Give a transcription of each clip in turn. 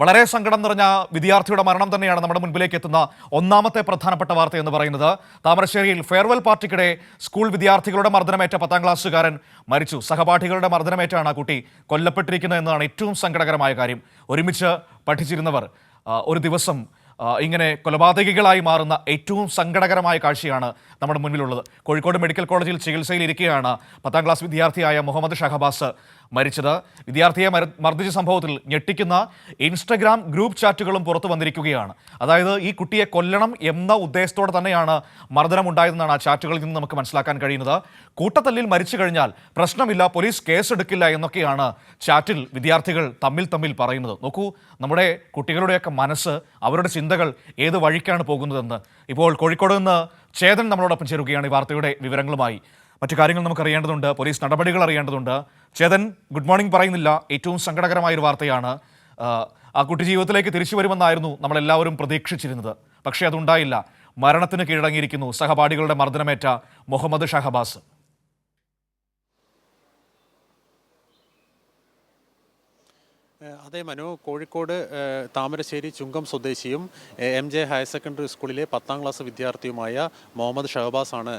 വളരെ സങ്കടം നിറഞ്ഞ വിദ്യാർത്ഥിയുടെ മരണം തന്നെയാണ് നമ്മുടെ മുൻപിലേക്ക് എത്തുന്ന ഒന്നാമത്തെ പ്രധാനപ്പെട്ട വാർത്ത എന്ന് പറയുന്നത്. താമരശ്ശേരിയിൽ ഫെയർവെൽ പാർട്ടിക്കിടെ സ്കൂൾ വിദ്യാർത്ഥികളുടെ മർദ്ദനമേറ്റ പത്താം ക്ലാസ്സുകാരൻ മരിച്ചു. സഹപാഠികളുടെ മർദ്ദനമേറ്റാണ് ആ കുട്ടി കൊല്ലപ്പെട്ടിരിക്കുന്നത് എന്നതാണ് ഏറ്റവും സങ്കടകരമായ കാര്യം. ഒരുമിച്ച് പഠിച്ചിരുന്നവർ ഒരു ദിവസം ഇങ്ങനെ കൊലപാതകികളായി മാറുന്ന ഏറ്റവും സങ്കടകരമായ കാഴ്ചയാണ് നമ്മുടെ മുന്നിലുള്ളത്. കോഴിക്കോട് മെഡിക്കൽ കോളേജിൽ ചികിത്സയിലിരിക്കുകയാണ് പത്താം ക്ലാസ് വിദ്യാർത്ഥിയായ മുഹമ്മദ് ഷഹബാസ് മരിച്ചത്. വിദ്യാർത്ഥിയെ മർദ്ദിച്ച സംഭവത്തിൽ ഞെട്ടിക്കുന്ന ഇൻസ്റ്റഗ്രാം ഗ്രൂപ്പ് ചാറ്റുകളും പുറത്തു വന്നിരിക്കുകയാണ്. അതായത് ഈ കുട്ടിയെ കൊല്ലണം എന്ന ഉദ്ദേശത്തോടെ തന്നെയാണ് മർദ്ദനം ഉണ്ടായതെന്നാണ് ആ ചാറ്റുകളിൽ നിന്ന് നമുക്ക് മനസ്സിലാക്കാൻ കഴിയുന്നത്. കൂട്ടത്തല്ലിൽ മരിച്ചു കഴിഞ്ഞാൽ പ്രശ്നമില്ല പോലീസ് കേസെടുക്കില്ല എന്നൊക്കെയാണ് ചാറ്റിൽ വിദ്യാർത്ഥികൾ തമ്മിൽ തമ്മിൽ പറയുന്നത്. നോക്കൂ നമ്മുടെ കുട്ടികളുടെയൊക്കെ മനസ്സ് അവരുടെ ചിന്തകൾ ഏത് വഴിക്കാണ് പോകുന്നതെന്ന്. ഇപ്പോൾ കോഴിക്കോട് നിന്ന് ചേതൻ നമ്മളോടൊപ്പം ചേരുകയാണ് ഈ വാർത്തയുടെ വിവരങ്ങളുമായി. മറ്റു കാര്യങ്ങൾ നമുക്ക് അറിയേണ്ടതുണ്ട് പോലീസ് നടപടികൾ അറിയേണ്ടതുണ്ട്. ചേതൻ ഗുഡ് മോർണിംഗ് പറയുന്നില്ല. ഏറ്റവും സങ്കടകരമായ ഒരു വാർത്തയാണ് ആ കുട്ടി ജീവിതത്തിലേക്ക് തിരിച്ചു വരുമെന്നായിരുന്നു നമ്മളെല്ലാവരും പ്രതീക്ഷിച്ചിരുന്നത്. പക്ഷേ അതുണ്ടായില്ല. മരണത്തിന് കീഴടങ്ങിയിരിക്കുന്നു സഹപാഠികളുടെ മർദ്ദനമേറ്റ മുഹമ്മദ് ഷഹബാസ്. അതെ മനു കോഴിക്കോട് താമരശ്ശേരി ചുങ്കം സ്വദേശിയും എം ജെ ഹയർ സെക്കൻഡറി സ്കൂളിലെ പത്താം ക്ലാസ് വിദ്യാർത്ഥിയുമായ മുഹമ്മദ് ഷഹബാസ് ആണ്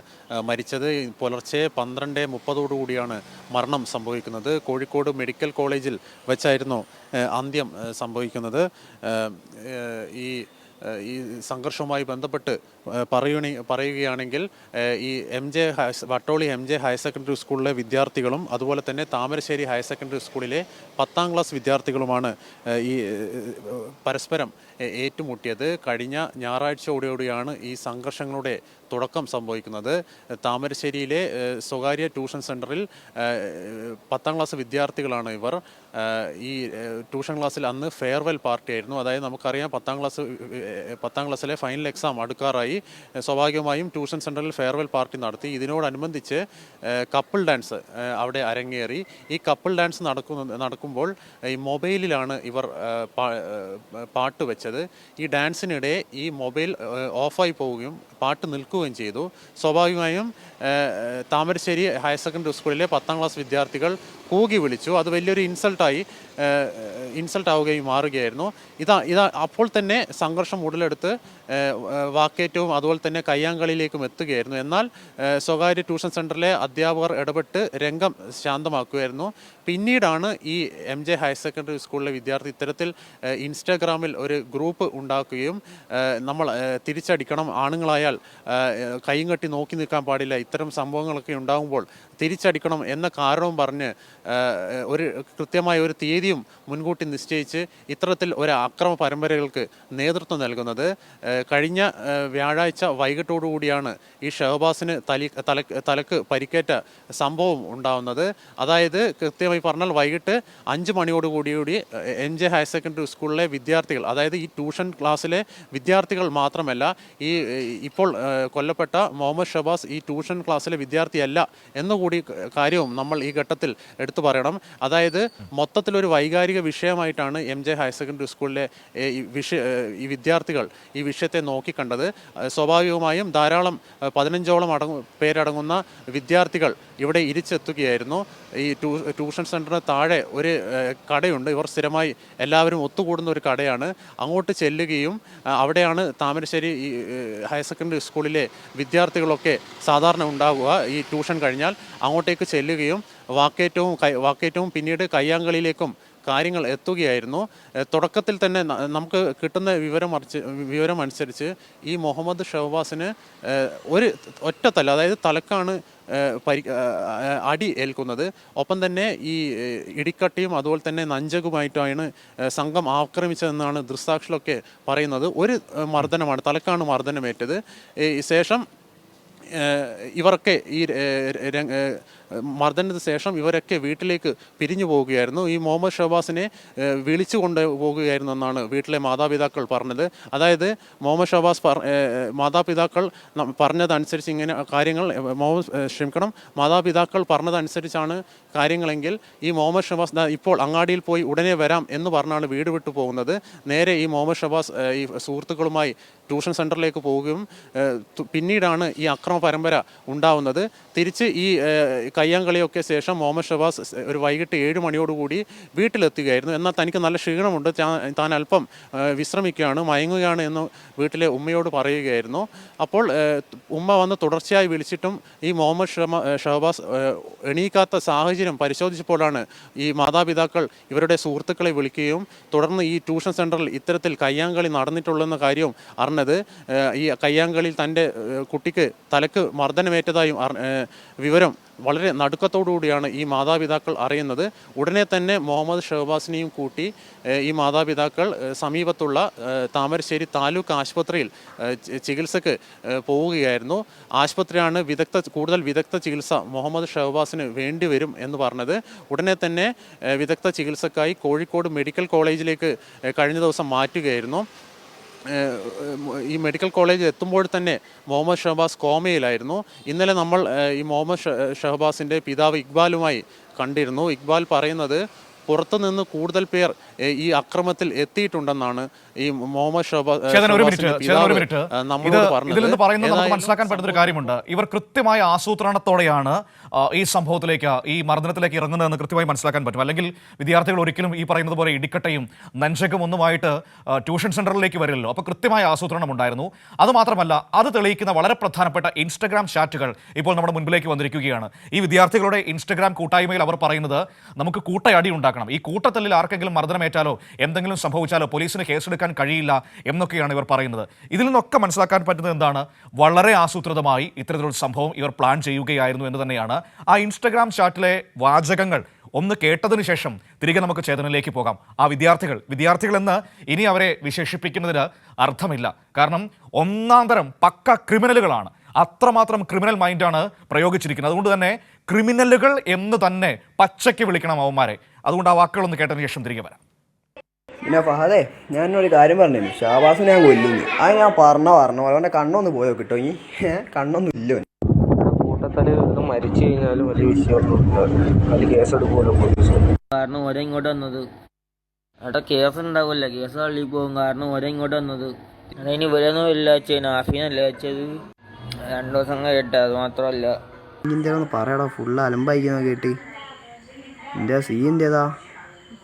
മരിച്ചത്. പുലർച്ചെ പന്ത്രണ്ട് മുപ്പതോടുകൂടിയാണ് മരണം സംഭവിക്കുന്നത്. കോഴിക്കോട് മെഡിക്കൽ കോളേജിൽ വെച്ചായിരുന്നു അന്ത്യം സംഭവിക്കുന്നത്. ഈ ഈ സംഘർഷവുമായി ബന്ധപ്പെട്ട് പറയണി പറയുകയാണെങ്കിൽ ഈ M J Vattoli M J higher secondary സ്കൂളിലെ വിദ്യാർത്ഥികളും അതുപോലെ തന്നെ താമരശ്ശേരി ഹയർ സെക്കൻഡറി സ്കൂളിലെ പത്താം ക്ലാസ് വിദ്യാർത്ഥികളുമാണ് ഈ പരസ്പരം ഏറ്റുമുട്ടിയത്. കഴിഞ്ഞ ഞായറാഴ്ചയോടുകൂടിയാണ് ഈ സംഘർഷങ്ങളുടെ തുടക്കം സംഭവിക്കുന്നത്. താമരശ്ശേരിയിലെ സ്വകാര്യ ട്യൂഷൻ സെന്ററിൽ പത്താം ക്ലാസ് വിദ്യാർത്ഥികളാണ് ഇവർ. ഈ ട്യൂഷൻ ക്ലാസ്സിൽ അന്ന് ഫെയർവെൽ പാർട്ടി ആയിരുന്നു അതായത് നമുക്കറിയാം പത്താം ക്ലാസ് പത്താം ക്ലാസ്സിലെ ഫൈനൽ എക്സാം അടുക്കാറായി. സ്വാഭാവികമായും ട്യൂഷൻ സെന്ററിൽ ഫെയർവെൽ പാർട്ടി നടത്തി. ഇതിനോടനുബന്ധിച്ച് കപ്പിൾ ഡാൻസ് അവിടെ അരങ്ങേറി. ഈ കപ്പിൾ ഡാൻസ് നടക്കുന്ന നടക്കുമ്പോൾ ഈ മൊബൈലിലാണ് ഇവർ പാട്ട് വെച്ചത്. ഈ ഡാൻസിനിടെ ഈ മൊബൈൽ ഓഫായി പോവുകയും പാട്ട് നിൽക്കുകയും ചെയ്തു. സ്വാഭാവികമായും താമരശ്ശേരി ഹയർ സെക്കൻഡറി സ്കൂളിലെ പത്താം ക്ലാസ് വിദ്യാർത്ഥികൾ കൂകി വിളിച്ചു. അത് വലിയൊരു ഇൻസൾട്ടായി ഇൻസൾട്ട് ആവുകയും മാറുകയായിരുന്നു. ഇതാ ഇതാ അപ്പോൾ തന്നെ സംഘർഷം ഉടലെടുത്ത് ഏഹ് ഏഹ് അതുപോലെ തന്നെ കയ്യാങ്കളിയിലേക്കും എത്തുകയായിരുന്നു. എന്നാൽ സ്വകാര്യ ട്യൂഷൻ സെന്ററിലെ അധ്യാപകർ ഇടപെട്ട് രംഗം ശാന്തമാക്കുമായിരുന്നു പിന്നീടാണ് ഈ എം ജെ ഹയർ സെക്കൻഡറി സ്കൂളിലെ വിദ്യാർത്ഥി ഇത്തരത്തിൽ ഇൻസ്റ്റാഗ്രാമിൽ ഒരു ഗ്രൂപ്പ് ഉണ്ടാക്കുകയും നമ്മൾ തിരിച്ചടിക്കണം ആണുങ്ങളായാൽ കൈയും കെട്ടി നോക്കി നിൽക്കാൻ പാടില്ല. ഇത്തരം സംഭവങ്ങളൊക്കെ ഉണ്ടാകുമ്പോൾ തിരിച്ചടിക്കണം എന്ന കാരണവും പറഞ്ഞ് ഒരു കൃത്യമായ ഒരു തീയതിയും മുൻകൂട്ടി നിശ്ചയിച്ച് ഇത്തരത്തിൽ ഒരു അക്രമ പരമ്പരകൾക്ക് നേതൃത്വം നൽകുന്നത്. കഴിഞ്ഞ വ്യാഴാഴ്ച വൈകിട്ടോടുകൂടിയാണ് ഈ ഷഹബാസിന് തലി തലക്ക് തലക്ക് പരിക്കേറ്റ സംഭവം ഉണ്ടാവുന്നത്. അതായത് കൃത്യമായി പറഞ്ഞാൽ വൈകിട്ട് അഞ്ച് മണിയോടുകൂടിയൂടി എൻ ജെ ഹയർ സെക്കൻഡറി സ്കൂളിലെ വിദ്യാർത്ഥികൾ അതായത് ഈ ട്യൂഷൻ ക്ലാസ്സിലെ വിദ്യാർത്ഥികൾ മാത്രമല്ല ഈ ഇപ്പോൾ കൊല്ലപ്പെട്ട മുഹമ്മദ് ഷബാസ് ഈ ട്യൂഷൻ ക്ലാസ്സിലെ വിദ്യാർത്ഥിയല്ല എന്നുകൂടി ക- കാര്യവും നമ്മൾ ഈ ഘട്ടത്തിൽ എടുത്തു പറയണം. അതായത് മൊത്തത്തിലൊരു വൈകാരിക വിഷയമായിട്ടാണ് എം ജെ ഹയർ സെക്കൻഡറി സ്കൂളിലെ ഈ വിദ്യാർത്ഥികൾ ഈ വിഷയത്തെ നോക്കിക്കണ്ടത് സ്വാഭാവികമായും ധാരാളം പതിനഞ്ചോളം അടങ്ങു പേരടങ്ങുന്ന വിദ്യാർത്ഥികൾ ഇവിടെ ഇരിച്ചെത്തുകയായിരുന്നു. ഈ ട്യൂഷൻ സെന്ററിന് താഴെ ഒരു കടയുണ്ട്. ഇവർ സ്ഥിരമായി എല്ലാവരും ഒത്തുകൂടുന്ന ഒരു കടയാണ്. അങ്ങോട്ട് ചെല്ലുകയും അവിടെയാണ് താമരശ്ശേരി ഹയർ സെക്കൻഡറി സ്കൂളിലെ വിദ്യാർത്ഥികളൊക്കെ സാധാരണ ഉണ്ടാവുക ഈ ട്യൂഷൻ കഴിഞ്ഞാൽ. അങ്ങോട്ടേക്ക് ചെല്ലുകയും വാക്കേറ്റവും വാക്കേറ്റവും പിന്നീട് കയ്യാങ്കളിയിലേക്കും കാര്യങ്ങൾ എത്തുകയായിരുന്നു. തുടക്കത്തിൽ തന്നെ നമുക്ക് കിട്ടുന്ന വിവരം അറിച്ച് വിവരം ഈ മുഹമ്മദ് ഷഹബാസിന് ഒരു ഒറ്റത്തല്ല അതായത് തലക്കാണ് പരി അടി ഏൽക്കുന്നത്. ഒപ്പം തന്നെ ഈ ഇടിക്കട്ടിയും അതുപോലെ തന്നെ നഞ്ചകുമായിട്ടാണ് സംഘം ആക്രമിച്ചതെന്നാണ് ദൃസാക്ഷികളൊക്കെ പറയുന്നത്. ഒരു മർദ്ദനമാണ് തലക്കാണ് മർദ്ദനമേറ്റത്. ശേഷം ഇവരൊക്കെ ഈ മർദ്ദനത്തിന് ശേഷം ഇവരൊക്കെ വീട്ടിലേക്ക് പിരിഞ്ഞു പോവുകയായിരുന്നു. ഈ മുഹമ്മദ് ഷഹബാസിനെ വിളിച്ചു കൊണ്ട് പോകുകയായിരുന്നു എന്നാണ് വീട്ടിലെ മാതാപിതാക്കൾ പറഞ്ഞത്. അതായത് മുഹമ്മദ് ഷഹബാസ് മാതാപിതാക്കൾ പറഞ്ഞതനുസരിച്ച് ഇങ്ങനെ കാര്യങ്ങൾ മുഹമ്മദ് ക്ഷമിക്കണം. മാതാപിതാക്കൾ പറഞ്ഞതനുസരിച്ചാണ് കാര്യങ്ങളെങ്കിൽ ഈ മുഹമ്മദ് ഷഹബാസ് ഇപ്പോൾ അങ്ങാടിയിൽ പോയി ഉടനെ വരാം എന്ന് പറഞ്ഞാണ് വീട് വിട്ടു പോകുന്നത്. നേരെ ഈ മുഹമ്മദ് ഷഹബാസ് ഈ സുഹൃത്തുക്കളുമായി ട്യൂഷൻ സെന്ററിലേക്ക് പോവുകയും പിന്നീടാണ് ഈ അക്രമ പരമ്പര ഉണ്ടാവുന്നത്. തിരിച്ച് ഈ കയ്യാങ്കളിയൊക്കെ ശേഷം മുഹമ്മദ് ഷബാസ് ഒരു വൈകിട്ട് ഏഴ് മണിയോടുകൂടി വീട്ടിലെത്തുകയായിരുന്നു. എന്നാൽ തനിക്ക് നല്ല ക്ഷീണമുണ്ട്. താൻ അല്പം വിശ്രമിക്കുകയാണ് മയങ്ങുകയാണ് എന്ന് വീട്ടിലെ ഉമ്മയോട് പറയുകയായിരുന്നു. അപ്പോൾ ഉമ്മ വന്ന് തുടർച്ചയായി വിളിച്ചിട്ടും ഈ മുഹമ്മദ് ഷഹബാസ് എണീക്കാത്ത സാഹചര്യം പരിശോധിച്ചപ്പോഴാണ് ഈ മാതാപിതാക്കൾ ഇവരുടെ സുഹൃത്തുക്കളെ വിളിക്കുകയും തുടർന്ന് ഈ ട്യൂഷൻ സെന്ററിൽ ഇത്തരത്തിൽ കയ്യാങ്കളി നടന്നിട്ടുള്ളെന്ന കാര്യവും അറിഞ്ഞത് ഈ കയ്യാങ്കളിയിൽ തന്റെ കുട്ടിക്ക് തലക്ക് മർദ്ദനമേറ്റതായും വിവരം വളരെ നടുക്കത്തോടുകൂടിയാണ് ഈ മാതാപിതാക്കൾ അറിയുന്നത്. ഉടനെ തന്നെ മുഹമ്മദ് ഷഹബാസിനെയും കൂട്ടി ഈ മാതാപിതാക്കൾ സമീപത്തുള്ള താമരശ്ശേരി താലൂക്ക് ആശുപത്രിയിൽ ചികിത്സക്ക് പോവുകയായിരുന്നു. ആശുപത്രിയാണ് വിദഗ്ധ കൂടുതൽ വിദഗ്ധ ചികിത്സ മുഹമ്മദ് ഷഹബാസിന് വേണ്ടിവരും എന്ന് പറഞ്ഞത്. ഉടനെ തന്നെ വിദഗ്ധ ചികിത്സക്കായി കോഴിക്കോട് മെഡിക്കൽ കോളേജിലേക്ക് കഴിഞ്ഞ ദിവസം മാറ്റുകയായിരുന്നു. ഈ മെഡിക്കൽ കോളേജിൽ എത്തുമ്പോൾ തന്നെ മുഹമ്മദ് ഷഹബാസ് കോമയിലായിരുന്നു. ഇന്നലെ നമ്മൾ ഈ മുഹമ്മദ് ഷഹബാസിന്റെ പിതാവ് ഇക്ബാലുമായി കണ്ടിരുന്നു. ഇക്ബാൽ പറയുന്നത് പുറത്തുനിന്ന് കൂടുതൽ പേർ ഈ അക്രമത്തിൽ എത്തിയിട്ടുണ്ടെന്നാണ് ഈ മുഹമ്മദ് നമ്മളോട് മനസ്സിലാക്കാൻ പറ്റുന്ന ഒരു കാര്യമുണ്ട്. ഇവർ കൃത്യമായ ആസൂത്രണത്തോടെയാണ് ഈ സംഭവത്തിലേക്ക് ഈ മർദ്ദനത്തിലേക്ക് ഇറങ്ങുന്നതെന്ന് കൃത്യമായി മനസ്സിലാക്കാൻ പറ്റും. അല്ലെങ്കിൽ വിദ്യാർത്ഥികൾ ഒരിക്കലും ഈ പറയുന്നത് പോലെ ഇടിക്കട്ടയും നഞ്ചക്കും ഒന്നുമായിട്ട് ട്യൂഷൻ സെന്ററിലേക്ക് വരില്ലല്ലോ. അപ്പോൾ കൃത്യമായ ആസൂത്രണം ഉണ്ടായിരുന്നു. അതുമാത്രമല്ല അത് തെളിയിക്കുന്ന വളരെ പ്രധാനപ്പെട്ട ഇൻസ്റ്റഗ്രാം ചാറ്റുകൾ ഇപ്പോൾ നമ്മുടെ മുൻപിലേക്ക് വന്നിരിക്കുകയാണ്. ഈ വിദ്യാർത്ഥികളുടെ ഇൻസ്റ്റഗ്രാം കൂട്ടായ്മയിൽ അവർ പറയുന്നത് നമുക്ക് കൂട്ടയടി ഉണ്ടാക്കണം. ഈ കൂട്ടത്തല്ലിൽ ആർക്കെങ്കിലും മർദ്ദനമേറ്റാലോ എന്തെങ്കിലും സംഭവിച്ചാലോ പോലീസിന് കേസെടുക്കാൻ കഴിയില്ല എന്നൊക്കെയാണ് ഇവർ പറയുന്നത്. ഇതിൽ നിന്നൊക്കെ മനസ്സിലാക്കാൻ പറ്റുന്നത് എന്താണ്? വളരെ ആസൂത്രിതമായി ഇത്തരത്തിലൊരു സംഭവം ഇവർ പ്ലാൻ ചെയ്യുകയായിരുന്നു എന്ന് തന്നെയാണ് ആ ഇൻസ്റ്റഗ്രാം ചാറ്റിലെ വാചകങ്ങൾ. ഒന്ന് കേട്ടതിന് ശേഷം തിരികെ നമുക്ക് ചേതനയിലേക്ക് പോകാം. ആ വിദ്യാർത്ഥികൾ വിദ്യാർത്ഥികളെന്ന് ഇനി അവരെ വിശേഷിപ്പിക്കുന്നതിന് അർത്ഥമില്ല. കാരണം ഒന്നാം തരം പക്ക ക്രിമിനലുകളാണ്. അത്രമാത്രം ക്രിമിനൽ മൈൻഡാണ് പ്രയോഗിച്ചിരിക്കുന്നത്. അതുകൊണ്ട് തന്നെ ക്രിമിനലുകൾ എന്ന് തന്നെ പച്ചയ്ക്ക് വിളിക്കണം അവന്മാരെ. അതുകൊണ്ട് ആ വാക്കുകളൊന്ന് കേട്ടതിന് ശേഷം തിരികെ വരാം. പിന്നെ ഫഹദേ ഞാൻ ഒരു കാര്യം പറഞ്ഞു ഷാബാസ് ഞാൻ കൊല്ലുന്നു. അത് ഞാൻ പറഞ്ഞ പറഞ്ഞ പോലെ അവന്റെ കണ്ണൊന്ന് പോയോ കിട്ടോ? ഈ കണ്ണൊന്നും ഇല്ല. കൂട്ടത്തൽ മരിച്ചു കഴിഞ്ഞാലും വലിയ വിഷയമൊന്നും അത് കേസെടുക്കുമല്ലോ കാരണം ഒരേ ഇങ്ങോട്ട് വന്നത്. അവിടെ കേസ് ഉണ്ടാവില്ല. കേസ് തള്ളി പോകും. കാരണം ഒരേ ഇങ്ങോട്ട് വന്നത്. അതിന് ഇവരൊന്നും ഇല്ല വെച്ചത്. നാഫീനല്ല വെച്ചത്. രണ്ടു ദിവസം കഴിയട്ടെ അത് മാത്രമല്ല. ഇനി പറയടാ. ഫുള്ള് അലമ്പായിരിക്കുന്ന കേട്ട്. എന്റെ സീന്റെതാ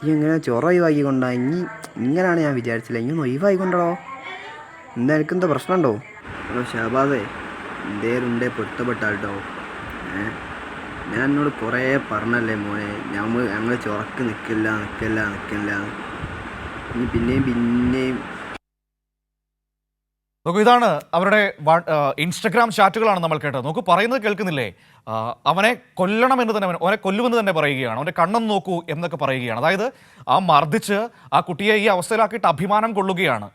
ഈ ഇങ്ങനെ ചൊറ ഒഴിവാക്കിക്കൊണ്ടാ ഇനി ഇങ്ങനെയാണ് ഞാൻ വിചാരിച്ചില്ല. ഇനി ഒന്ന് ഒഴിവാക്കിക്കൊണ്ടോ എന്താ എനിക്കെന്താ പ്രശ്നമുണ്ടോ? ഹലോ ഷാബാസേ എന്തേലുണ്ടേ പൊരുത്തപ്പെട്ടാട്ടോ. ഏ? ഞാൻ എന്നോട് കുറേ പറഞ്ഞല്ലേ മോനെ. ഞങ്ങൾ ഞങ്ങൾ ചൊറക്ക് നിൽക്കില്ല നിൽക്കില്ല നിൽക്കില്ല ഇനി പിന്നെയും പിന്നെയും നോക്കൂ ഇതാണ് അവരുടെ ഇൻസ്റ്റഗ്രാം ചാറ്റുകളാണ് നമ്മൾ കേട്ടത്. നോക്കൂ പറയുന്നത് കേൾക്കുന്നില്ലേ? അവനെ കൊല്ലണം എന്ന് തന്നെ അവനെ കൊല്ലുമെന്ന് തന്നെ പറയുകയാണ്. അവന്റെ കണ്ണം നോക്കൂ എന്നൊക്കെ പറയുകയാണ്. അതായത് ആ മർദ്ദിച്ച് ആ കുട്ടിയെ ഈ അവസ്ഥയിലാക്കിയിട്ട് അഭിമാനം കൊള്ളുകയാണ്.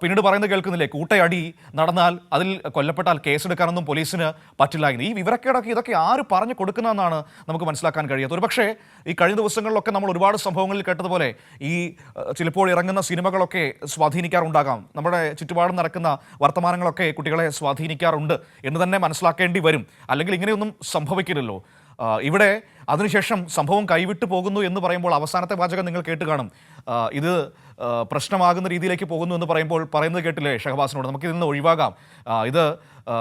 പിന്നീട് പറയുന്നത് കേൾക്കുന്നില്ലേ? കൂട്ടയടി നടന്നാൽ അതിൽ കൊല്ലപ്പെട്ടാൽ കേസെടുക്കാനൊന്നും പോലീസിന് പറ്റില്ല എന്ന്. ഈ വിവരക്കേടൊക്കെ ഇതൊക്കെ ആര് പറഞ്ഞു കൊടുക്കുന്നതെന്നാണ് നമുക്ക് മനസ്സിലാക്കാൻ കഴിയാത്തത് ഒരുപക്ഷേ ഈ കഴിഞ്ഞ ദിവസങ്ങളിലൊക്കെ നമ്മൾ ഒരുപാട് സംഭവങ്ങളിൽ കേട്ടതുപോലെ ഈ ചിലപ്പോൾ ഇറങ്ങുന്ന സിനിമകളൊക്കെ സ്വാധീനിക്കാറുണ്ടാകാം. നമ്മുടെ ചുറ്റുപാടും നടക്കുന്ന വർത്തമാനങ്ങളൊക്കെ കുട്ടികളെ സ്വാധീനിക്കാറുണ്ട് എന്ന് തന്നെ മനസ്സിലാക്കേണ്ടി വരും. അല്ലെങ്കിൽ ഇങ്ങനെയൊന്നും സംഭവിക്കില്ലല്ലോ. ഇവിടെ അതിനുശേഷം സംഭവം കൈവിട്ടു പോകുന്നു എന്ന് പറയുമ്പോൾ അവസാനത്തെ വാചകം നിങ്ങൾ കേട്ട് കാണും. ഇത് പ്രശ്നമാകുന്ന രീതിയിലേക്ക് പോകുന്നു എന്ന് പറയുമ്പോൾ പറയുന്നത് കേട്ടില്ലേ ഷഹബാസിനോട്? നമുക്ക് ഇതിൽ നിന്ന് ഒഴിവാകാം. ഇത്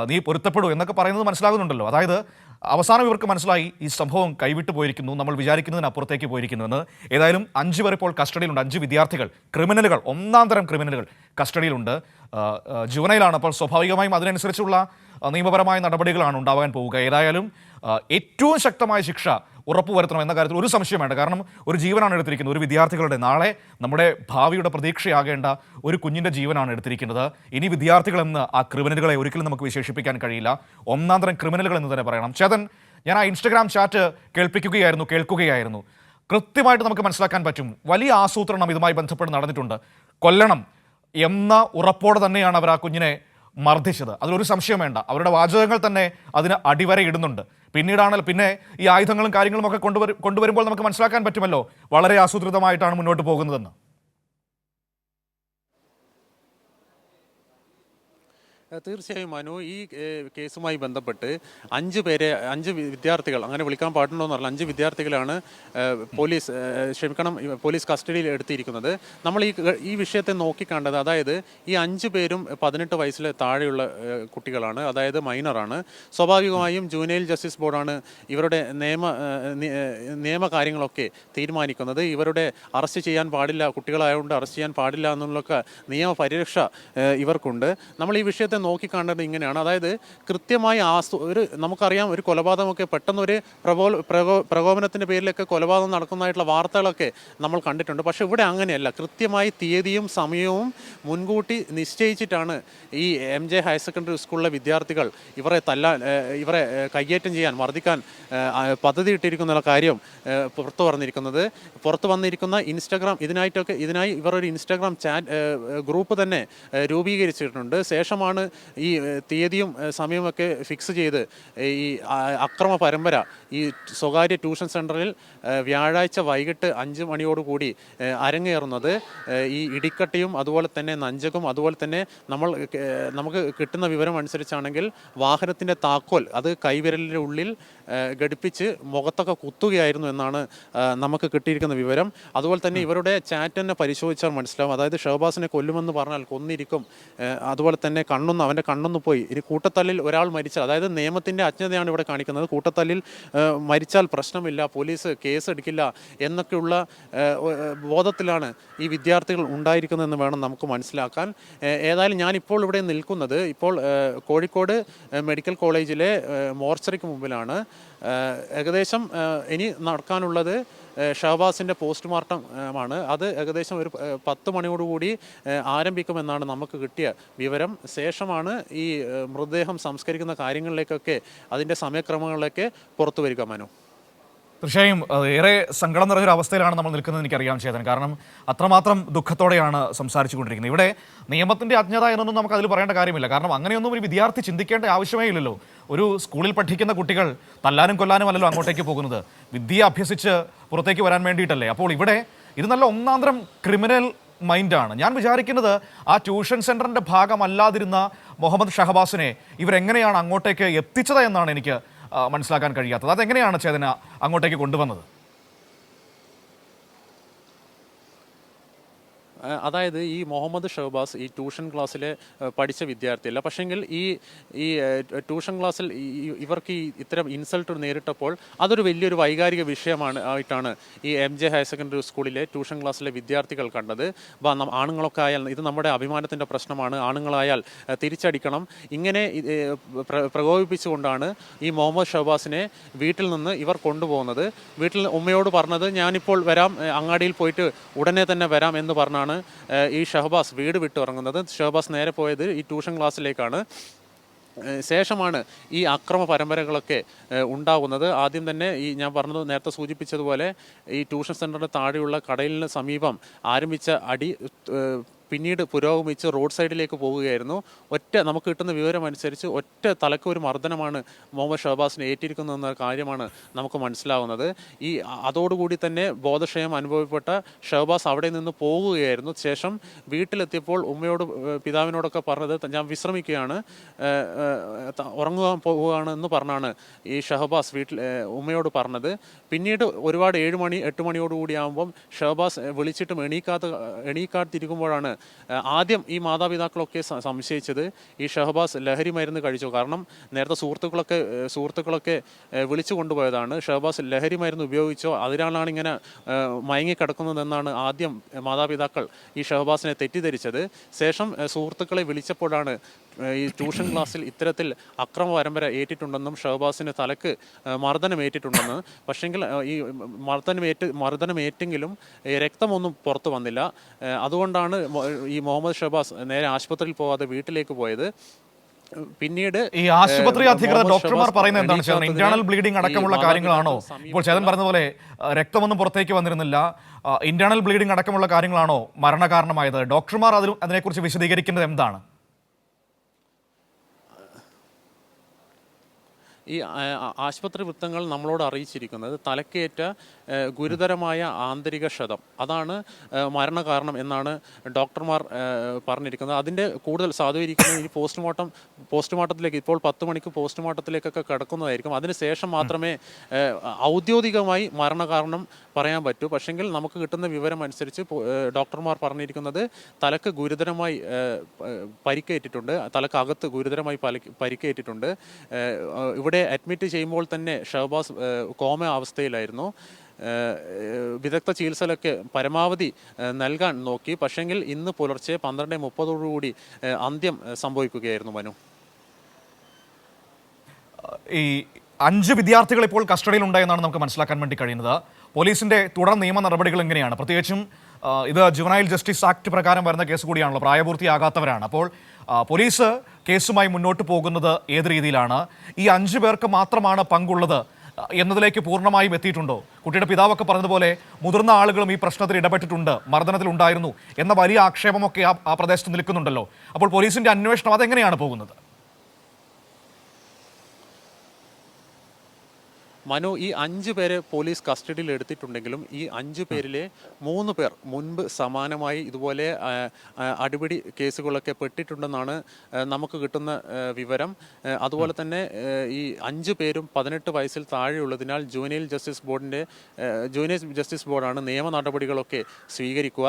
നീ പൊരുത്തപ്പെടൂ എന്നൊക്കെ പറയുന്നത് മനസ്സിലാകുന്നുണ്ടല്ലോ. അതായത് അവസാനം ഇവർക്ക് മനസ്സിലായി ഈ സംഭവം കൈവിട്ടു പോയിരിക്കുന്നു നമ്മൾ വിചാരിക്കുന്നതിന് അപ്പുറത്തേക്ക് പോയിരിക്കുന്നു എന്ന്. ഏതായാലും അഞ്ച് പേർ ഇപ്പോൾ കസ്റ്റഡിയിലുണ്ട്. അഞ്ച് വിദ്യാർത്ഥികൾ ക്രിമിനലുകൾ ഒന്നാം തരം ക്രിമിനലുകൾ കസ്റ്റഡിയിലുണ്ട്. ജുവനയിലാണ് അപ്പോൾ സ്വാഭാവികമായും അതിനനുസരിച്ചുള്ള നിയമപരമായ നടപടികളാണ് ഉണ്ടാവാൻ പോവുക. ഏതായാലും ഏറ്റവും ശക്തമായ ശിക്ഷ ഉറപ്പുവരുത്തണം എന്ന കാര്യത്തിൽ ഒരു സംശയം വേണ്ട. കാരണം ഒരു ജീവനാണ് എടുത്തിരിക്കുന്നത്. ഒരു വിദ്യാർത്ഥികളുടെ നാളെ നമ്മുടെ ഭാവിയുടെ പ്രതീക്ഷയാകേണ്ട ഒരു കുഞ്ഞിന്റെ ജീവനാണ് എടുത്തിരിക്കുന്നത്. ഇനി വിദ്യാർത്ഥികളെന്ന് ആ ക്രിമിനലുകളെ ഒരിക്കലും നമുക്ക് വിശേഷിപ്പിക്കാൻ കഴിയില്ല. ഒന്നാം തരം ക്രിമിനലുകൾ എന്ന് തന്നെ പറയണം. ചേതൻ ഞാൻ ആ ഇൻസ്റ്റഗ്രാം ചാറ്റ് കേൾപ്പിക്കുകയായിരുന്നു കേൾക്കുകയായിരുന്നു. കൃത്യമായിട്ട് നമുക്ക് മനസ്സിലാക്കാൻ പറ്റും. വലിയ ആസൂത്രണം ഇതുമായി ബന്ധപ്പെട്ട് നടന്നിട്ടുണ്ട്. കൊല്ലണം എന്ന ഉറപ്പോടെ തന്നെയാണ് അവർ ആ കുഞ്ഞിനെ മർദ്ദിച്ചത്. അതിലൊരു സംശയം വേണ്ട. അവരുടെ വാചകങ്ങൾ തന്നെ അതിന് അടിവര ഇടുന്നുണ്ട് പിന്നീടാണ് പിന്നെ ഈ ആയുധങ്ങളും കാര്യങ്ങളും ഒക്കെ കൊണ്ടുവരും കൊണ്ടുവരുമ്പോൾ നമുക്ക് മനസ്സിലാക്കാൻ പറ്റുമല്ലോ. വളരെ ആസൂത്രിതമായിട്ടാണ് മുന്നോട്ട് പോകുന്നതെന്ന്. തീർച്ചയായും മനു ഈ കേസുമായി ബന്ധപ്പെട്ട് അഞ്ച് പേരെ അഞ്ച് വിദ്യാർത്ഥികൾ അങ്ങനെ വിളിക്കാൻ പാടുണ്ടോ എന്നറിയില്ല അഞ്ച് വിദ്യാർത്ഥികളാണ് പോലീസ് ക്ഷമിക്കണം പോലീസ് കസ്റ്റഡിയിൽ എടുത്തിരിക്കുന്നത്. നമ്മൾ ഈ ഈ വിഷയത്തെ നോക്കിക്കണ്ടത് അതായത് ഈ അഞ്ച് പേരും പതിനെട്ട് വയസ്സിൽ താഴെയുള്ള കുട്ടികളാണ് അതായത് മൈനറാണ്. സ്വാഭാവികമായും ജൂനിയൽ ജസ്റ്റിസ് ബോർഡാണ് ഇവരുടെ നിയമ നിയമ കാര്യങ്ങളൊക്കെ തീരുമാനിക്കുന്നത്. ഇവരുടെ അറസ്റ്റ് ചെയ്യാൻ പാടില്ല കുട്ടികളായതുകൊണ്ട് അറസ്റ്റ് ചെയ്യാൻ പാടില്ല എന്നുള്ളൊക്കെ നിയമ പരിരക്ഷ ഇവർക്കുണ്ട്. നമ്മൾ ഈ വിഷയത്തെ നോക്കിക്കാണ്ടത് ഇങ്ങനെയാണ്. അതായത് കൃത്യമായി ആസ് ഒരു നമുക്കറിയാം ഒരു കൊലപാതകമൊക്കെ പെട്ടെന്ന് ഒരു പ്രകോ പ്രകോ പ്രകോപനത്തിന്റെ പേരിലൊക്കെ കൊലപാതകം നടക്കുന്നതായിട്ടുള്ള വാർത്തകളൊക്കെ നമ്മൾ കണ്ടിട്ടുണ്ട്. പക്ഷേ ഇവിടെ അങ്ങനെയല്ല. കൃത്യമായി തീയതിയും സമയവും മുൻകൂട്ടി നിശ്ചയിച്ചിട്ടാണ് ഈ എം ജെ ഹയർ സെക്കൻഡറി സ്കൂളിലെ വിദ്യാർത്ഥികൾ ഇവരെ തല്ലാൻ ഇവരെ കയ്യേറ്റം ചെയ്യാൻ വർദ്ധിക്കാൻ പദ്ധതി ഇട്ടിരിക്കുന്ന കാര്യം പുറത്തു പറഞ്ഞിരിക്കുന്നത്. പുറത്തു വന്നിരിക്കുന്ന ഇൻസ്റ്റാഗ്രാം ഇതിനായിട്ടൊക്കെ ഇതിനായി ഇവർ ഒരു ഇൻസ്റ്റാഗ്രാം ചാറ്റ് ഗ്രൂപ്പ് തന്നെ രൂപീകരിച്ചിട്ടുണ്ട്. ശേഷമാണ് ഈ തീയതിയും സമയമൊക്കെ ഫിക്സ് ചെയ്ത് ഈ അക്രമ പരമ്പര ഈ സ്വകാര്യ ട്യൂഷൻ സെന്ററിൽ വ്യാഴാഴ്ച വൈകിട്ട് അഞ്ച് മണിയോടുകൂടി കൂടി അരങ്ങേറുന്നത് ഈ ഇടിക്കട്ടയും അതുപോലെ തന്നെ നഞ്ചകും അതുപോലെ തന്നെ നമ്മൾ നമുക്ക് കിട്ടുന്ന വിവരം അനുസരിച്ചാണെങ്കിൽ വാഹനത്തിന്റെ താക്കോൽ അത് കൈവിരലിന്റെ ഉള്ളിൽ ഘടിപ്പിച്ച് മുഖത്തൊക്കെ കുത്തുകയായിരുന്നു എന്നാണ് നമുക്ക് കിട്ടിയിരിക്കുന്ന വിവരം. അതുപോലെ തന്നെ ഇവരുടെ ചാറ്റ് തന്നെ പരിശോധിച്ചാൽ മനസ്സിലാവും. അതായത് ഷഹബാസിനെ കൊല്ലുമെന്ന് പറഞ്ഞാൽ കൊന്നിരിക്കും. അതുപോലെ തന്നെ കണ്ണൊന്ന് അവന്റെ കണ്ണൊന്ന് പോയി. ഇനി കൂട്ടത്തല്ലിൽ ഒരാൾ മരിച്ചാൽ അതായത് നിയമത്തിന്റെ അജ്ഞതയാണ് ഇവിടെ കാണിക്കുന്നത്. കൂട്ടത്തല്ലിൽ മരിച്ചാൽ പ്രശ്നമില്ല പോലീസ് കേസ് എടുക്കില്ല എന്നൊക്കെയുള്ള ബോധത്തിലാണ് ഈ വിദ്യാർത്ഥികൾ ഉണ്ടായിരിക്കുന്നതെന്ന് വേണം നമുക്ക് മനസ്സിലാക്കാൻ. ഏതായാലും ഞാനിപ്പോൾ ഇവിടെ നിൽക്കുന്നത് ഇപ്പോൾ കോഴിക്കോട് മെഡിക്കൽ കോളേജിലെ മോർച്ചറിക്ക് മുമ്പിലാണ്. ഏകദേശം ഇനി നടക്കാനുള്ളത് ഷഹബാസിന്റെ പോസ്റ്റ്മോർട്ടം ആണ് അത് ഏകദേശം ഒരു പത്ത് മണിയോടുകൂടി ആരംഭിക്കുമെന്നാണ് നമുക്ക് കിട്ടിയ വിവരം. ശേഷമാണ് ഈ മൃതദേഹം സംസ്കരിക്കുന്ന കാര്യങ്ങളിലേക്കൊക്കെ അതിന്റെ സമയക്രമങ്ങളിലേക്ക് പുറത്തു വരിക മനു. തീർച്ചയായും ഏറെ സങ്കടം നിറഞ്ഞൊരു അവസ്ഥയിലാണ് നമ്മൾ നിൽക്കുന്നത് എനിക്കറിയാം ചേതൻ. കാരണം അത്രമാത്രം ദുഃഖത്തോടെയാണ് സംസാരിച്ചു കൊണ്ടിരിക്കുന്നത് ഇവിടെ നിയമത്തിന്റെ അജ്ഞത എന്നൊന്നും നമുക്ക് അതിൽ പറയേണ്ട കാര്യമില്ല. കാരണം അങ്ങനെയൊന്നും ഒരു വിദ്യാർത്ഥി ചിന്തിക്കേണ്ട ആവശ്യമേ ഇല്ലല്ലോ. ഒരു സ്കൂളിൽ പഠിക്കുന്ന കുട്ടികൾ തല്ലാനും കൊല്ലാനും അല്ലല്ലോ അങ്ങോട്ടേക്ക് പോകുന്നത്. വിദ്യ അഭ്യസിച്ച് പുറത്തേക്ക് വരാൻ വേണ്ടിയിട്ടല്ലേ. അപ്പോൾ ഇവിടെ ഇത് നല്ല ഒന്നാന്തരം ക്രിമിനൽ മൈൻഡാണ്. ഞാൻ വിചാരിക്കുന്നത് ആ ട്യൂഷൻ സെന്ററിന്റെ ഭാഗമല്ലാതിരുന്ന മുഹമ്മദ് ഷഹബാസിനെ ഇവരെങ്ങനെയാണ് അങ്ങോട്ടേക്ക് എത്തിച്ചത് എന്നാണ് എനിക്ക് മനസ്സിലാക്കാൻ കഴിയാത്തത്. അതെങ്ങനെയാണ് ചേതന അങ്ങോട്ടേക്ക് കൊണ്ടുവന്നത്? അതായത് ഈ മുഹമ്മദ് ഷഹബാസ് ഈ ട്യൂഷൻ ക്ലാസ്സിൽ പഠിച്ച വിദ്യാർത്ഥിയല്ല. പക്ഷെങ്കിൽ ഈ ഈ ട്യൂഷൻ ക്ലാസ്സിൽ ഇവർക്ക് ഈ ഇത്തരം ഇൻസൾട്ട് നേരിട്ടപ്പോൾ അതൊരു വലിയൊരു വൈകാരിക വിഷയമാണ് ആയിട്ടാണ് ഈ എം ജെ ഹയർ സെക്കൻഡറി സ്കൂളിലെ ട്യൂഷൻ ക്ലാസ്സിലെ വിദ്യാർത്ഥികൾ കണ്ടത്. ആണുങ്ങളൊക്കെ ആയാൽ ഇത് നമ്മുടെ അഭിമാനത്തിന്റെ പ്രശ്നമാണ്. ആണുങ്ങളായാൽ തിരിച്ചടിക്കണം. ഇങ്ങനെ പ്രകോപിപ്പിച്ചുകൊണ്ടാണ് ഈ മുഹമ്മദ് ഷഹബാസിനെ വീട്ടിൽ നിന്ന് ഇവർ കൊണ്ടുപോകുന്നത്. വീട്ടിൽ ഉമ്മയോട് പറഞ്ഞത് ഞാനിപ്പോൾ വരാം അങ്ങാടിയിൽ പോയിട്ട് ഉടനെ തന്നെ വരാം എന്ന് പറഞ്ഞാണ് ഏഹ്, ഈ ഷഹബാസ് വീട് വിട്ട് ഇറങ്ങുന്നത് ഷഹബാസ് നേരെ പോയത് ഈ ട്യൂഷൻ ക്ലാസ്സിലേക്കാണ്. ശേഷമാണ് ഈ അക്രമ പരമ്പരകളൊക്കെ ഉണ്ടാകുന്നത് ആദ്യം തന്നെ ഈ ഞാൻ പറഞ്ഞത് നേരത്തെ സൂചിപ്പിച്ചതുപോലെ ഈ ട്യൂഷൻ സെന്ററിന്റെ താഴെയുള്ള കടലിന് സമീപം ആരംഭിച്ച അടി പിന്നീട് പുരോഗമിച്ച് റോഡ് സൈഡിലേക്ക് പോവുകയായിരുന്നു ഒറ്റ നമുക്ക് കിട്ടുന്ന വിവരം അനുസരിച്ച് ഒറ്റ തലക്ക് ഒരു മർദ്ദനമാണ് മുഹമ്മദ് ഷഹബാസിനെ ഏറ്റിരിക്കുന്നതെന്ന കാര്യമാണ് നമുക്ക് മനസ്സിലാവുന്നത്. ഈ അതോടുകൂടി തന്നെ ബോധക്ഷയം അനുഭവപ്പെട്ട ഷഹബാസ് അവിടെ നിന്ന് പോവുകയായിരുന്നു ശേഷം വീട്ടിലെത്തിയപ്പോൾ ഉമ്മയോട് പിതാവിനോടൊക്കെ പറഞ്ഞത് ഞാൻ വിശ്രമിക്കുകയാണ് ഉറങ്ങുവാൻ പോവുകയാണ് എന്ന് പറഞ്ഞാണ് ഈ ഷഹബാസ് വീട്ടിൽ ഉമ്മയോട് പറഞ്ഞത്. പിന്നീട് ഒരുപാട് ഏഴ് മണി എട്ട് മണിയോടുകൂടി ആകുമ്പം ഷഹബാസ് വിളിച്ചിട്ടും എണീക്കാത്ത എണീക്കാത്തിരിക്കുമ്പോഴാണ് ആദ്യം ഈ മാതാപിതാക്കളൊക്കെ സംശയിച്ചത് ഈ ഷഹബാസ് ലഹരി മരുന്ന് കഴിച്ചു. കാരണം നേരത്തെ സുഹൃത്തുക്കളൊക്കെ സുഹൃത്തുക്കളൊക്കെ വിളിച്ചു കൊണ്ടുപോയതാണ്. ഷഹബാസ് ലഹരി മരുന്ന് ഉപയോഗിച്ചോ അതിനാലാണ് ഇങ്ങനെ മയങ്ങിക്കിടക്കുന്നതെന്നാണ് ആദ്യം മാതാപിതാക്കൾ ഈ ഷഹബാസിനെ തെറ്റിദ്ധരിച്ചത്. ശേഷം സുഹൃത്തുക്കളെ വിളിച്ചപ്പോഴാണ് ഈ ട്യൂഷൻ ക്ലാസ്സിൽ ഇത്തരത്തിൽ അക്രമ പരമ്പര ഏറ്റിട്ടുണ്ടെന്നും ഷഹബാസിന് തലക്ക് മർദ്ദനമേറ്റിട്ടുണ്ടെന്ന് മർദ്ദനം പക്ഷെങ്കിൽ ഈ മർദ്ദനമേറ്റ് മർദ്ദനമേറ്റെങ്കിലും രക്തമൊന്നും പുറത്തു വന്നില്ല. അതുകൊണ്ടാണ് ഈ മുഹമ്മദ് ഷഹബാസ് നേരെ ആശുപത്രിയിൽ പോവാതെ വീട്ടിലേക്ക് പോയത്. പിന്നീട് ഈ ആശുപത്രി അധികൃതർ ഡോക്ടർമാർ പറയുന്നത് എന്താണ് ചേതൻ ഇന്റേണൽ ബ്ലീഡിംഗ് അടക്കമുള്ള കാര്യങ്ങളാണോ? ഇപ്പോൾ ചേതൻ പറഞ്ഞ പോലെ രക്തമൊന്നും പുറത്തേക്ക് വന്നിരുന്നില്ല. ഇന്റേണൽ ബ്ലീഡിംഗ് അടക്കമുള്ള കാര്യങ്ങളാണോ മരണകാരണമായത്? ഡോക്ടർമാർ അതിൽ അതിനെക്കുറിച്ച് വിശദീകരിക്കുന്നത് എന്താണ്? ഈ ആശുപത്രി വൃത്തങ്ങൾ നമ്മളോട് അറിയിച്ചിരിക്കുന്നത് തലക്കേറ്റ ഗുരുതരമായ ആന്തരിക ക്ഷതം. അതാണ് മരണകാരണം എന്നാണ് ഡോക്ടർമാർ പറഞ്ഞിരിക്കുന്നത്. അതിന്റെ കൂടുതൽ സാധൂകരിക്കുന്നത് ഈ പോസ്റ്റ്മോർട്ടം പോസ്റ്റ്മോർട്ടത്തിലേക്ക് ഇപ്പോൾ പത്ത് മണിക്ക് പോസ്റ്റ്മോർട്ടത്തിലേക്കൊക്കെ കിടക്കുന്നതായിരിക്കും. അതിനുശേഷം മാത്രമേ ഔദ്യോഗികമായി മരണകാരണം പറയാൻ പറ്റൂ. പക്ഷെങ്കിൽ നമുക്ക് കിട്ടുന്ന വിവരം അനുസരിച്ച് ഡോക്ടർമാർ പറഞ്ഞിരിക്കുന്നത് തലക്ക് ഗുരുതരമായി പരിക്കേറ്റിട്ടുണ്ട്. തലക്കകത്ത് ഗുരുതരമായി പരിക്കേറ്റിട്ടുണ്ട്. ഏ, ഇവിടെ അഡ്മിറ്റ് ചെയ്യുമ്പോൾ തന്നെ ഷഹബാസ് കോമ അവസ്ഥയിലായിരുന്നു. വിദഗ്ധ ചികിത്സകളൊക്കെ പരമാവധി നൽകാൻ നോക്കി. പക്ഷെങ്കിൽ ഇന്ന് പുലർച്ചെ പന്ത്രണ്ട് മുപ്പതോടുകൂടി അന്ത്യം സംഭവിക്കുകയായിരുന്നു മനു. ഈ അഞ്ച് വിദ്യാർത്ഥികൾ ഇപ്പോൾ കസ്റ്റഡിയിൽ എന്നാണ് നമുക്ക് മനസ്സിലാക്കാൻ വേണ്ടി കഴിയുന്നത്. പോലീസിന്റെ തുടർ നിയമ നടപടികൾ എങ്ങനെയാണ്? പ്രത്യേകിച്ചും ഇത് ജുവനൈൽ ജസ്റ്റിസ് ആക്ട് പ്രകാരം വരുന്ന കേസ് കൂടിയാണല്ലോ പ്രായപൂർത്തിയാകാത്തവരാണ്. അപ്പോൾ പോലീസ് കേസുമായി മുന്നോട്ട് പോകുന്നത് ഏത് രീതിയിലാണ്? ഈ അഞ്ചു പേർക്ക് മാത്രമാണ് പങ്കുള്ളത്. എന്നതിലേക്ക് പൂർണമായും എത്തിയിട്ടുണ്ടോ? കുട്ടിയുടെ പിതാവൊക്കെ പറഞ്ഞതുപോലെ മുതിർന്ന ആളുകളും ഈ പ്രശ്നത്തിൽ ഇടപെട്ടിട്ടുണ്ട് മർദ്ദനത്തിലുണ്ടായിരുന്നു എന്ന വലിയ ആക്ഷേപമൊക്കെ ആ ആ പ്രദേശത്ത് നിൽക്കുന്നുണ്ടല്ലോ. അപ്പോൾ പോലീസിന്റെ അന്വേഷണം അതെങ്ങനെയാണ് പോകുന്നത്? മനു ഈ അഞ്ച് പേരെ പോലീസ് കസ്റ്റഡിയിൽ എടുത്തിട്ടുണ്ടെങ്കിലും ഈ അഞ്ച് പേരിലെ മൂന്ന് പേർ മുൻപ് സമാനമായി ഇതുപോലെ അടിപിടി കേസുകളൊക്കെ പെട്ടിട്ടുണ്ടെന്നാണ് നമുക്ക് കിട്ടുന്ന വിവരം. അതുപോലെ തന്നെ ഈ അഞ്ച് പേരും പതിനെട്ട് വയസ്സിൽ താഴെയുള്ളതിനാൽ ജൂനിയൽ ജസ്റ്റിസ് ബോർഡിന്റെ ജൂനിയർ ജസ്റ്റിസ് ബോർഡാണ് നിയമ നടപടികളൊക്കെ സ്വീകരിക്കുക.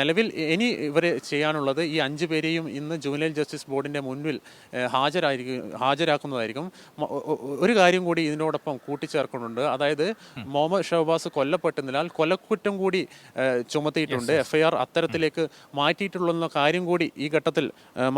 നിലവിൽ ഇനി ഇവരെ ചെയ്യാനുള്ളത് ഈ അഞ്ച് പേരെയും ഇന്ന് ജൂനിയൽ ജസ്റ്റിസ് ബോർഡിന്റെ മുന്നിൽ ഹാജരായിരിക്കും ഹാജരാക്കുന്നതായിരിക്കും. ഒരു കാര്യം കൂടി ഇതിനോടൊപ്പം കൂട്ടിച്ചേർക്കുന്നുണ്ട് അതായത് മുഹമ്മദ് ഷഹബാസ് കൊല്ലപ്പെട്ടതിനാൽ കൊലക്കുറ്റം കൂടി ചുമത്തിയിട്ടുണ്ട്. എഫ്ഐആർ അത്തരത്തിലേക്ക് മാറ്റിയിട്ടുള്ള കാര്യം കൂടി ഈ ഘട്ടത്തിൽ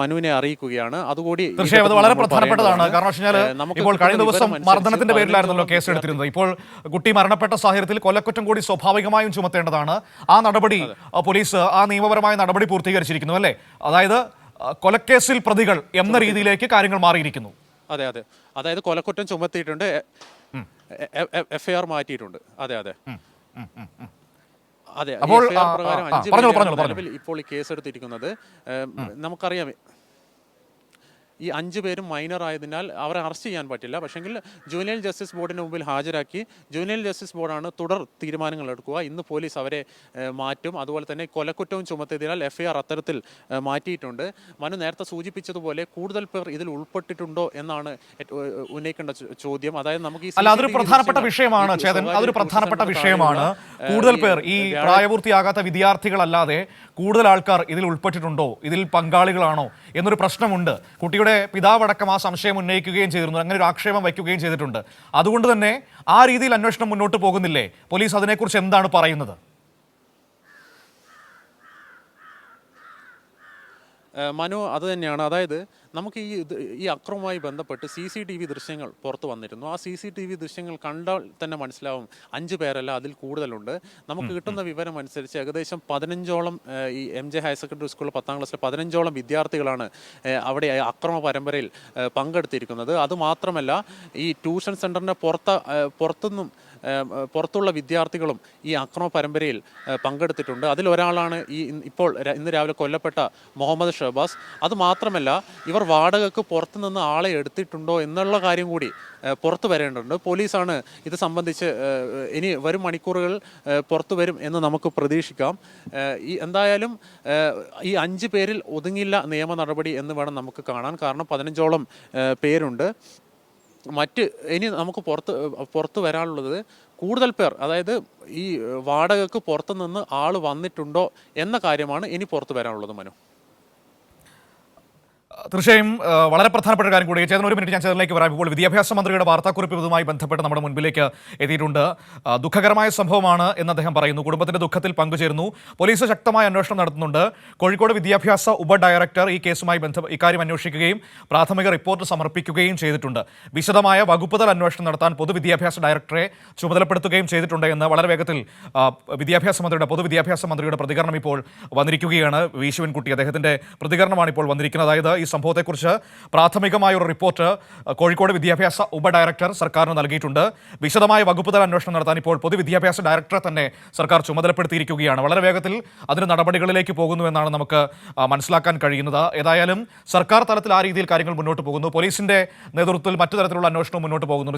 മനുവിനെ അറിയിക്കുകയാണ്. അതുകൂടി തീർച്ചയായും അത് വളരെ പ്രധാനപ്പെട്ടതാണ്. കാരണം ഇപ്പോൾ കഴിഞ്ഞ ദിവസം മർദ്ദനത്തിന്റെ പേരിലായിരുന്നല്ലോ കേസ് എടുത്തിരുന്നത്. ഇപ്പോൾ കുട്ടി മരണപ്പെട്ട സാഹചര്യത്തിൽ കൊലക്കുറ്റം കൂടി സ്വാഭാവികമായും ചുമത്തേണ്ടതാണ്. ആ നടപടി പോലീസ് ആ നിയമപരമായ നടപടി പൂർത്തീകരിച്ചിരിക്കുന്നു അല്ലേ? അതായത് കൊലക്കേസിൽ പ്രതികൾ എന്ന രീതിയിലേക്ക് കാര്യങ്ങൾ മാറിയിരിക്കുന്നു. അതെ അതെ. അതായത് കൊലക്കുറ്റം ചുമത്തിയിട്ടുണ്ട്. എഫ് ഐ ആർ മാറ്റിയിട്ടുണ്ട്. അതെ അതെ. അതെ അപ്പോൾ. ഇപ്പോൾ ഈ കേസ് എടുത്തിരിക്കുന്നത് നമുക്കറിയാം ഈ അഞ്ച് പേരും മൈനർ ആയതിനാൽ അവരെ അറസ്റ്റ് ചെയ്യാൻ പറ്റില്ല. പക്ഷെങ്കിൽ ജൂനിയർ ജസ്റ്റിസ് ബോർഡിന് മുമ്പിൽ ഹാജരാക്കി ജൂനിയർ ജസ്റ്റിസ് ബോർഡാണ് തുടർ തീരുമാനങ്ങൾ എടുക്കുക. ഇന്ന് പോലീസ് അവരെ മാറ്റും. അതുപോലെ തന്നെ കൊലക്കുറ്റവും ചുമത്തിയതിനാൽ എഫ്ഐആർ അത്തരത്തിൽ മാറ്റിയിട്ടുണ്ട്. മനു നേരത്തെ സൂചിപ്പിച്ചതുപോലെ കൂടുതൽ പേർ ഇതിൽ ഉൾപ്പെട്ടിട്ടുണ്ടോ എന്നാണ് ഉന്നയിക്കേണ്ട ചോദ്യം. അതായത് നമുക്ക് ഈ അല്ല അതൊരു പ്രധാനപ്പെട്ട വിഷയമാണ് ചേതൻ. അതൊരു പ്രധാനപ്പെട്ട വിഷയമാണ്. കൂടുതൽ പേർ ഈ പ്രായപൂർത്തിയാകാത്ത വിദ്യാർത്ഥികളല്ലാതെ കൂടുതൽ ആൾക്കാർ ഇതിൽ ഉൾപ്പെട്ടിട്ടുണ്ടോ? ഇതിൽ പങ്കാളികളാണോ? എന്നൊരു പ്രശ്നമുണ്ട്. കുട്ടിയുടെ പിതാവടക്കം ആ സംശയം ഉന്നയിക്കുകയും ചെയ്തിരുന്നു. അങ്ങനെ ഒരു ആക്ഷേപം വയ്ക്കുകയും ചെയ്തിട്ടുണ്ട്. അതുകൊണ്ട് തന്നെ ആ രീതിയിൽ അന്വേഷണം മുന്നോട്ട് പോകുന്നില്ലേ? പോലീസ് അതിനെക്കുറിച്ച് എന്താണ് പറയുന്നത്? മനു അത് തന്നെയാണ്. അതായത് നമുക്ക് ഈ ഈ അക്രമവുമായി ബന്ധപ്പെട്ട് സി സി ടി വി ദൃശ്യങ്ങൾ പുറത്തു വന്നിരുന്നു. ആ സി സി ടി വി ദൃശ്യങ്ങൾ കണ്ടാൽ തന്നെ മനസ്സിലാവും അഞ്ച് പേരല്ല അതിൽ കൂടുതലുണ്ട്. നമുക്ക് കിട്ടുന്ന വിവരം അനുസരിച്ച് ഏകദേശം പതിനഞ്ചോളം ഈ എം ജെ ഹയർ സെക്കൻഡറി സ്കൂളിൽ പത്താം ക്ലാസ്സിലെ പതിനഞ്ചോളം വിദ്യാർത്ഥികളാണ് അവിടെ അക്രമ പരമ്പരയിൽ പങ്കെടുത്തിരിക്കുന്നത്. അതുമാത്രമല്ല ഈ ട്യൂഷൻ സെന്ററിന്റെ പുറത്ത് പുറത്തുനിന്നും പുറത്തുള്ള വിദ്യാർത്ഥികളും ഈ അക്രമ പരമ്പരയിൽ പങ്കെടുത്തിട്ടുണ്ട്. അതിലൊരാളാണ് ഈ ഇപ്പോൾ ഇന്ന് രാവിലെ കൊല്ലപ്പെട്ട മുഹമ്മദ് ഷഹബാസ് അതുമാത്രമല്ല ഇവർ വാടകയ്ക്ക് പുറത്തു നിന്ന് ആളെ എടുത്തിട്ടുണ്ടോ എന്നുള്ള കാര്യം കൂടി പുറത്തു വരേണ്ടതുണ്ട്. പോലീസാണ് ഇത് സംബന്ധിച്ച് ഇനി വരും മണിക്കൂറുകൾ പുറത്തു വരും എന്ന് നമുക്ക് പ്രതീക്ഷിക്കാം. ഈ എന്തായാലും ഈ അഞ്ച് പേരിൽ ഒതുങ്ങില്ല നിയമ നടപടി എന്ന് വേണം നമുക്ക് കാണാൻ. കാരണം പതിനഞ്ചോളം പേരുണ്ട്. മറ്റ് ഇനി നമുക്ക് പുറത്ത് പുറത്ത് വരാനുള്ളത് കൂടുതൽ പേർ അതായത് ഈ വാടകയ്ക്ക് പുറത്തുനിന്ന് ആൾ വന്നിട്ടുണ്ടോ എന്ന കാര്യമാണ് ഇനി പുറത്ത് വരാനുള്ളത് മനു. തീർച്ചയായും വളരെ പ്രധാനപ്പെട്ട കാര്യം കൂടി. ചേതൻ ഒരു മിനിറ്റ് ഞാൻ ചേതനിലേക്ക് വരാം. ഇപ്പോൾ വിദ്യാഭ്യാസ മന്ത്രിയുടെ വാർത്താക്കുറിപ്പ് ഇതുമായി ബന്ധപ്പെട്ട് നമ്മുടെ മുൻപിലേക്ക് എത്തിയിട്ടുണ്ട്. ദുഃഖകരമായ സംഭവമാണ് എന്ന് അദ്ദേഹം പറയുന്നു. കുടുംബത്തിന്റെ ദുഃഖത്തിൽ പങ്കുചേരുന്നു. പോലീസ് ശക്തമായ അന്വേഷണം നടത്തുന്നുണ്ട്. കോഴിക്കോട് വിദ്യാഭ്യാസ ഉപ ഡയറക്ടർ ഈ കേസുമായി ബന്ധ ഇക്കാര്യം അന്വേഷിക്കുകയും പ്രാഥമിക റിപ്പോർട്ട് സമർപ്പിക്കുകയും ചെയ്തിട്ടുണ്ട്. വിശദമായ വകുപ്പുതല അന്വേഷണം നടത്താൻ പൊതുവിദ്യാഭ്യാസ ഡയറക്ടറെ ചുമതലപ്പെടുത്തുകയും ചെയ്തിട്ടുണ്ട് എന്ന് വളരെ വേഗത്തിൽ വിദ്യാഭ്യാസ മന്ത്രിയുടെ പൊതുവിദ്യാഭ്യാസ മന്ത്രിയുടെ പ്രതികരണം ഇപ്പോൾ വന്നിരിക്കുകയാണ്. വി ശിവൻകുട്ടി അദ്ദേഹത്തിന്റെ പ്രതികരണമാണ് ഇപ്പോൾ വന്നിരിക്കുന്നത്. അതായത് ഈ സംഭവത്തെക്കുറിച്ച് പ്രാഥമികമായ ഒരു റിപ്പോർട്ട് കോഴിക്കോട് വിദ്യാഭ്യാസ ഉപഡയറക്ടർ സർക്കാരിന് നൽകിയിട്ടുണ്ട്. വിശദമായ വകുപ്പ് തല അന്വേഷണം നടത്താൻ ഇപ്പോൾ പൊതുവിദ്യാഭ്യാസ ഡയറക്ടറെ തന്നെ സർക്കാർ ചുമതലപ്പെടുത്തിയിരിക്കുകയാണ്. വളരെ വേഗത്തിൽ അതിന് നടപടികളിലേക്ക് പോകുന്നു എന്നാണ് നമുക്ക് മനസ്സിലാക്കാൻ കഴിയുന്നത്. ഏതായാലും സർക്കാർ തലത്തിൽ ആ രീതിയിൽ കാര്യങ്ങൾ മുന്നോട്ട് പോകുന്നു. പോലീസിന്റെ നേതൃത്വത്തിൽ മറ്റു തരത്തിലുള്ള അന്വേഷണവും മുന്നോട്ട് പോകുന്നുണ്ട്